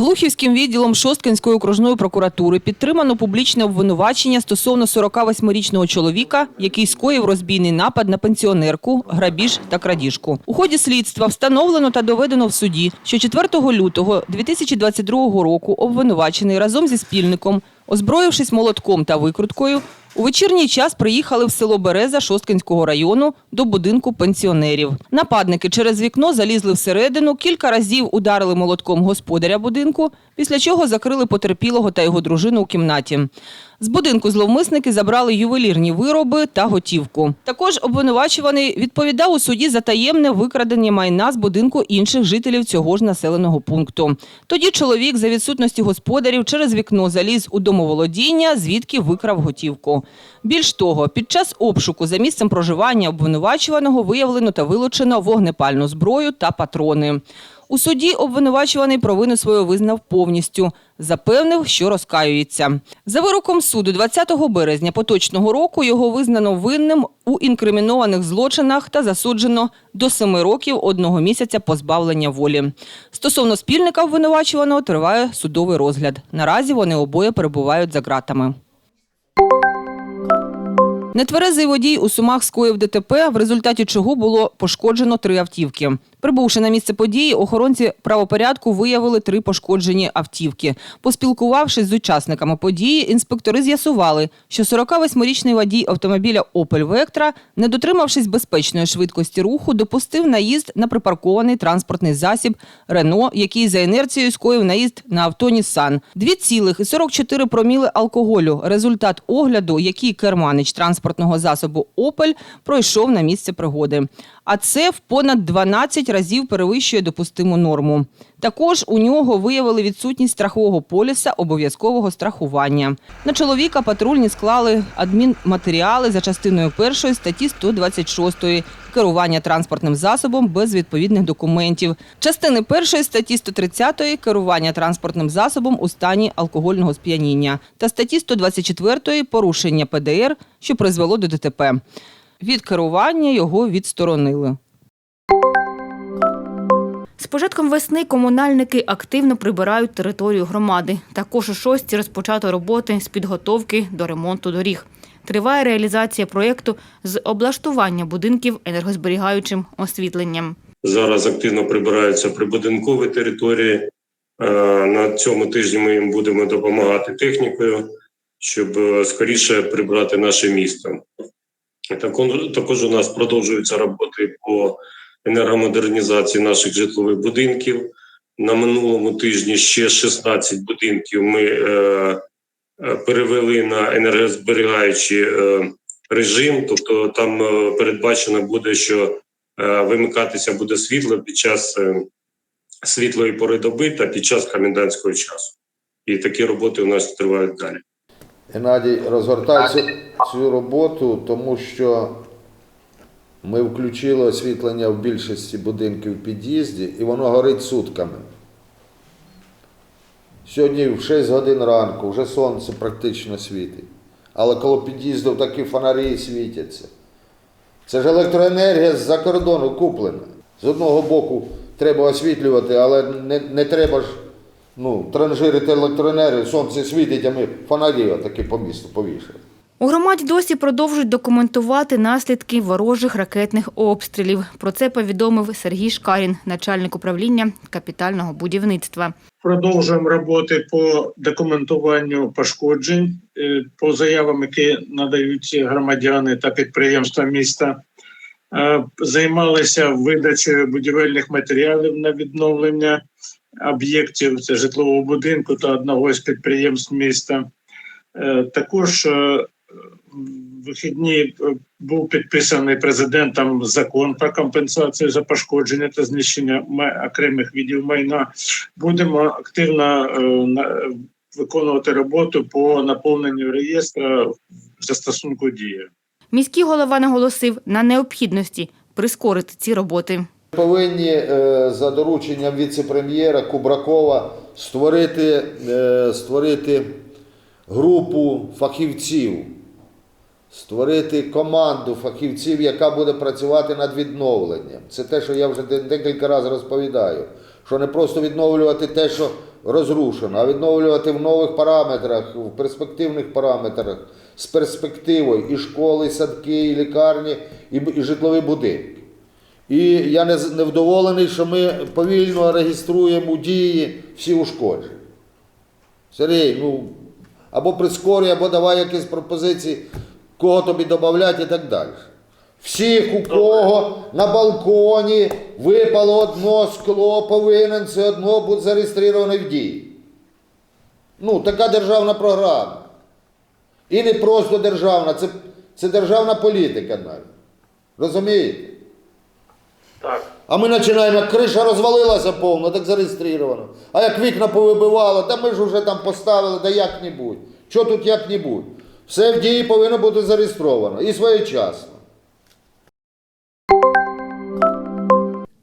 Глухівським відділом Шосткинської окружної прокуратури підтримано публічне обвинувачення стосовно 48-річного чоловіка, який скоїв розбійний напад на пенсіонерку, грабіж та крадіжку. У ході слідства встановлено та доведено в суді, що 4 лютого 2022 року обвинувачений разом зі спільником, озброївшись молотком та викруткою, у вечірній час приїхали в село Береза Шосткинського району до будинку пенсіонерів. Нападники через вікно залізли всередину, кілька разів ударили молотком господаря будинку, після чого закрили потерпілого та його дружину у кімнаті. З будинку зловмисники забрали ювелірні вироби та готівку. Також обвинувачуваний відповідав у суді за таємне викрадення майна з будинку інших жителів цього ж населеного пункту. Тоді чоловік за відсутності господарів через вікно заліз у домоволодіння, звідки викрав готівку. Більш того, під час обшуку за місцем проживання обвинувачуваного виявлено та вилучено вогнепальну зброю та патрони. У суді обвинувачуваний провину свою визнав повністю. Запевнив, що розкаюється. За вироком суду 20 березня поточного року його визнано винним у інкримінованих злочинах та засуджено до 7 років одного місяця позбавлення волі. Стосовно спільника обвинувачуваного триває судовий розгляд. Наразі вони обоє перебувають за ґратами. Нетверезий водій у Сумах скоїв ДТП, в результаті чого було пошкоджено три автівки. Прибувши на місце події, охоронці правопорядку виявили три пошкоджені автівки. Поспілкувавшись з учасниками події, інспектори з'ясували, що 48-річний водій автомобіля «Опель Вектра», не дотримавшись безпечної швидкості руху, допустив наїзд на припаркований транспортний засіб «Рено», який за інерцією скоїв наїзд на авто «Нісан». 2,44 проміли алкоголю – результат огляду, який керманич транспортного засобу «Опель» пройшов на місце пригоди. А це в понад 12 разів перевищує допустиму норму. Також у нього виявили відсутність страхового поліса обов'язкового страхування. На чоловіка патрульні склали адмінматеріали за частиною першої статті 126 керування транспортним засобом без відповідних документів, частини першої статті 130 керування транспортним засобом у стані алкогольного сп'яніння та статті 124 порушення ПДР, що призвело до ДТП. Від керування його відсторонили. З початком весни комунальники активно прибирають територію громади. Також у шості розпочато роботи з підготовки до ремонту доріг. Триває реалізація проєкту з облаштування будинків енергозберігаючим освітленням. Зараз активно прибираються прибудинкові території. Е, На цьому тижні ми їм будемо допомагати технікою, щоб е, скоріше прибрати наше місто. Також, також у нас продовжуються роботи по енергомодернізації наших житлових будинків. На минулому тижні ще 16 будинків ми е, е, перевели на енергозберігаючий е, режим, тобто там е, передбачено буде, що е, вимикатися буде світло під час е, світлої пори доби та під час комендантського часу. І такі роботи у нас тривають далі. Геннадій розгортає цю, цю роботу, тому що ми включили освітлення в більшості будинків в під'їзді і воно горить сутками. Сьогодні в 6 годин ранку вже сонце практично світить. Але коло під'їзду такі фонарі світяться. Це ж електроенергія з-за кордону куплена. З одного боку треба освітлювати, але не, не треба ж ну, транжирити електроенергію, сонце світить, а ми фонарі отакі по місту повішали. У громаді досі продовжують документувати наслідки ворожих ракетних обстрілів. Про це повідомив Сергій Шкарін, начальник управління капітального будівництва. Продовжуємо роботи по документуванню пошкоджень е, по заявам, які надають громадяни та підприємства міста. Е, Займалися видачею будівельних матеріалів на відновлення об'єктів житлового будинку та одного з підприємств міста. Е, Також вихідні е, був підписаний президентом закон про компенсацію за пошкодження та знищення окремих видів майна будемо активно е, на- виконувати роботу по наповненню реєстра застосунку дії. Міський голова наголосив на необхідності прискорити ці роботи. Повинні е, за дорученням віце-прем'єра Кубракова створити, створити групу фахівців, створити команду фахівців, яка буде працювати над відновленням. Це те, що я вже декілька разів розповідаю. Що не просто відновлювати те, що розрушено, а відновлювати в нових параметрах, в перспективних параметрах, з перспективою і школи, і садки, і лікарні, і, і житлові будинки. І я не, з- не вдоволений, що ми повільно реєструємо дії всі ушкодження. Сергій, ну або прискорюй, або давай якісь пропозиції, кого тобі додати і так далі. Всіх, у кого на балконі випало одно скло, повинен це одно бути зареєстрований в дії. Ну, така державна програма. І не просто державна, це, це державна політика навіть. Розумієте? Так. А ми починаємо, криша розвалилася повно, так зареєстровано. А як вікна повибивало, та ми ж вже там поставили, да як-небудь. Що тут як-небудь? Все в дії повинно бути зареєстровано і своєчасно.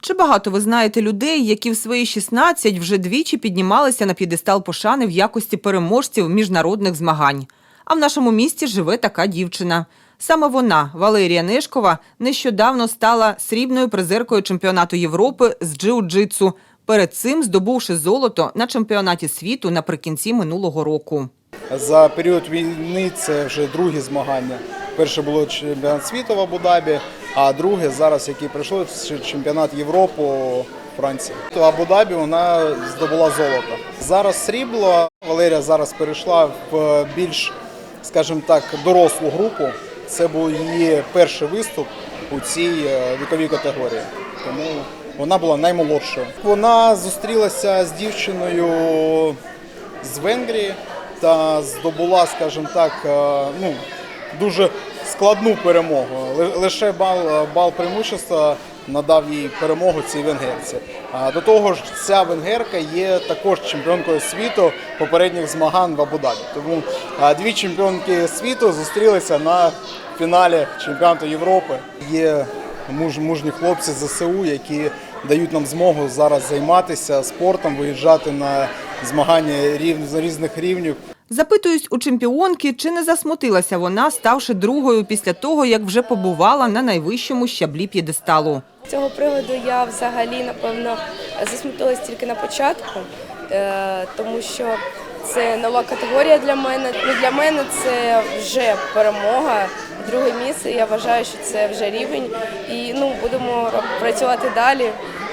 Чи багато ви знаєте людей, які в свої 16 вже двічі піднімалися на п'єдестал пошани в якості переможців міжнародних змагань? А в нашому місті живе така дівчина. Саме вона, Валерія Нешкова, нещодавно стала срібною призеркою чемпіонату Європи з джиу-джитсу, перед цим здобувши золото на чемпіонаті світу наприкінці минулого року. За період війни це вже другі змагання. Перше було чемпіонат світу в Абу-Дабі, а друге зараз, який пройшов, це чемпіонат Європи у Франції. В Абу-Дабі вона здобула золото. Зараз срібло. Валерія зараз перейшла в більш, скажімо так, дорослу групу. Це був її перший виступ у цій е, віковій категорії. Тому вона була наймолодшою. Вона зустрілася з дівчиною з Венгрії та здобула, скажімо так, е, ну, дуже складну перемогу. Лише бал, бал преимущества надав їй перемогу цій венгерці. А до того ж, ця венгерка є також чемпіонкою світу попередніх змагань в Абу-Дабі. Тому дві чемпіонки світу зустрілися на фіналі чемпіонату Європи. Є муж, мужні хлопці ЗСУ, які дають нам змогу зараз займатися спортом, виїжджати на змагання рів, з різних рівнів. Запитуюсь у чемпіонки, чи не засмутилася вона, ставши другою після того, як вже побувала на найвищому щаблі п'єдесталу. З цього приводу я взагалі напевно засмутилась тільки на початку, е, тому що це нова категорія для мене. Ну для мене це вже перемога. Друге місце. Я вважаю, що це вже рівень. І ну будемо працювати далі.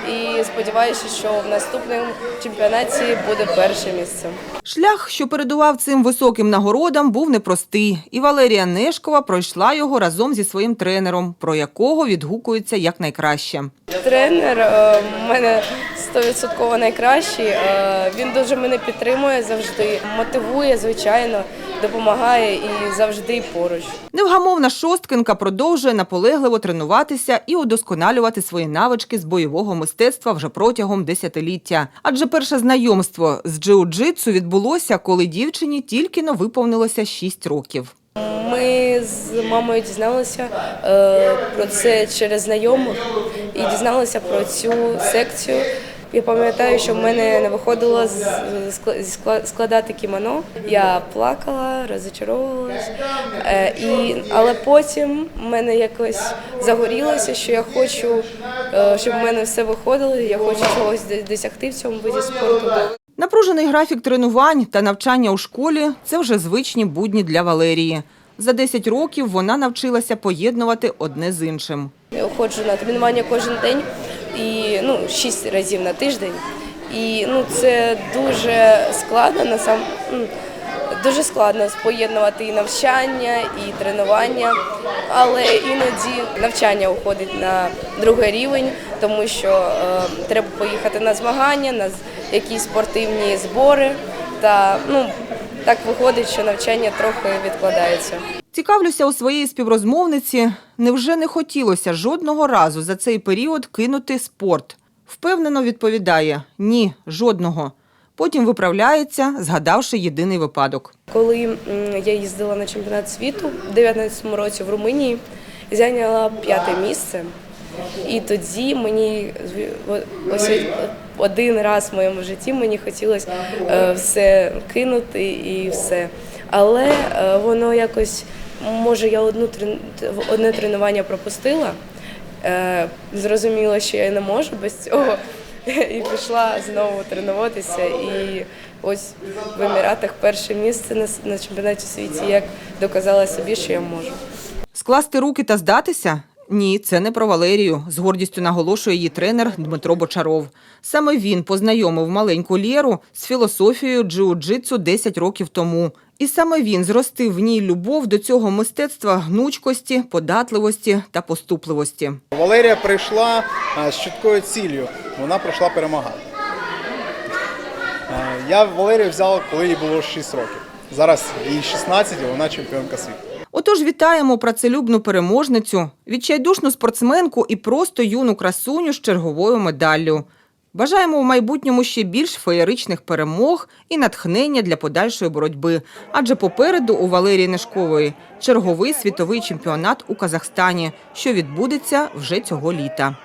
І сподіваюся, що в наступному чемпіонаті буде перше місце. Шлях, що передував цим високим нагородам, був непростий, і Валерія Нешкова пройшла його разом зі своїм тренером, про якого відгукується якнайкраще. Тренер е, в мене 100% найкращий. Е, Він дуже мене підтримує завжди, мотивує, звичайно, допомагає і завжди поруч. Невгамовна шосткинка продовжує наполегливо тренуватися і удосконалювати свої навички з бойового мистецтва вже протягом десятиліття. Адже перше знайомство з джиу-джитсу відбулося, коли дівчині тільки но виповнилося 6 років. Ми з мамою дізналися е, про це через знайомих і дізналися про цю секцію. Я пам'ятаю, що в мене не виходило складати кімоно. Я плакала, розочаровувалась. Е, і, але потім в мене якось загорілося, що я хочу, е, щоб в мене все виходило. Я хочу чогось досягти в цьому виді спорту. Напружений графік тренувань та навчання у школі це вже звичні будні для Валерії. За 10 років вона навчилася поєднувати одне з іншим. Я ходжу на тренування кожен день і ну шість разів на тиждень. І ну це дуже складно на сам дуже складно поєднувати і навчання, і тренування. Але іноді навчання уходить на другий рівень, тому що е, треба поїхати на змагання, на якісь спортивні збори. Та ну так виходить, що навчання трохи відкладається. Цікавлюся у своєї співрозмовниці, невже не хотілося жодного разу за цей період кинути спорт? Впевнено відповідає ні, жодного. Потім виправляється, згадавши єдиний випадок. Коли я їздила на чемпіонат світу в 2019 році в Румунії, зайняла п'яте місце. І тоді мені ось один раз в моєму житті мені хотілося е, все кинути і все. Але е, воно якось, може, я одну одне тренування пропустила. Е, Зрозуміло, що я не можу без цього. і пішла знову тренуватися. І ось в Еміратах перше місце на, на чемпіонаті світу, як доказала собі, що я можу. Скласти руки та здатися? Ні, це не про Валерію, з гордістю наголошує її тренер Дмитро Бочаров. Саме він познайомив маленьку Лєру з філософією джиу-джитсу 10 років тому. І саме він зростив в ній любов до цього мистецтва гнучкості, податливості та поступливості. Валерія прийшла е, з чіткою ціллю. Вона прийшла перемагати. Е, Я Валерію взяв, коли їй було 6 років. Зараз їй 16 і вона чемпіонка світу. Отож, вітаємо працелюбну переможницю, відчайдушну спортсменку і просто юну красуню з черговою медаллю. Бажаємо в майбутньому ще більш феєричних перемог і натхнення для подальшої боротьби. Адже попереду у Валерії Нешкової черговий світовий чемпіонат у Казахстані, що відбудеться вже цього літа.